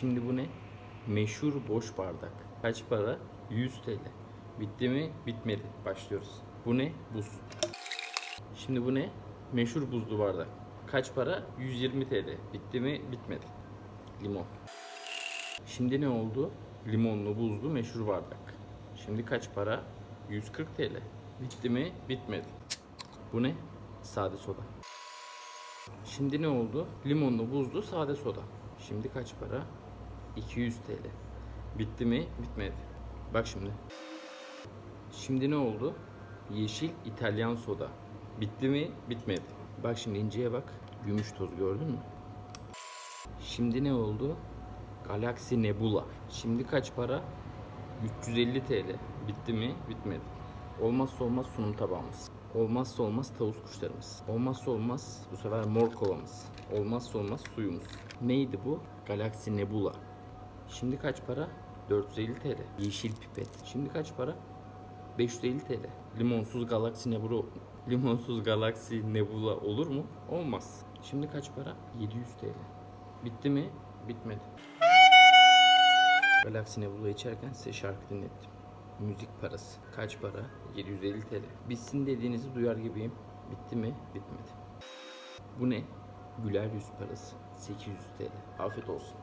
Şimdi bu ne? Meşhur boş bardak. Kaç para? 100 TL. Bitti mi? Bitmedi. Başlıyoruz. Bu ne? Buz. Şimdi bu ne? Meşhur buzlu bardak. Kaç para? 120 TL. Bitti mi? Bitmedi. Limon. Şimdi ne oldu? Limonlu buzlu meşhur bardak. Şimdi kaç para? 140 TL. Bitti mi? Bitmedi. Bu ne? Sade soda. Şimdi ne oldu? Limonlu buzlu sade soda. Şimdi kaç para? 200 TL. Bitti mi? Bitmedi. Bak şimdi. Şimdi ne oldu? Yeşil İtalyan soda. Bitti mi? Bitmedi. Bak şimdi inceye bak. Gümüş toz gördün mü? Şimdi ne oldu? Galaxy Nebula. Şimdi kaç para? 350 TL. Bitti mi? Bitmedi. Olmazsa olmaz sunum tabağımız. Olmazsa olmaz tavus kuşlarımız. Olmazsa olmaz bu sefer mor kovamız. Olmazsa olmaz suyumuz. Neydi bu? Galaxy Nebula. Şimdi kaç para? 450 TL. Yeşil pipet. Şimdi kaç para? 550 TL. Limonsuz Galaxy Nebula Limonsuz Galaxy Nebula olur mu? Olmaz. Şimdi kaç para? 700 TL. Bitti mi? Bitmedi. Galaxy Nebula içerken size şarkı dinlettim. Müzik parası. Kaç para? 750 TL. Bitsin dediğinizi duyar gibiyim. Bitti mi? Bitmedi. Bu ne? Güler yüz parası. 800 TL. Afiyet olsun.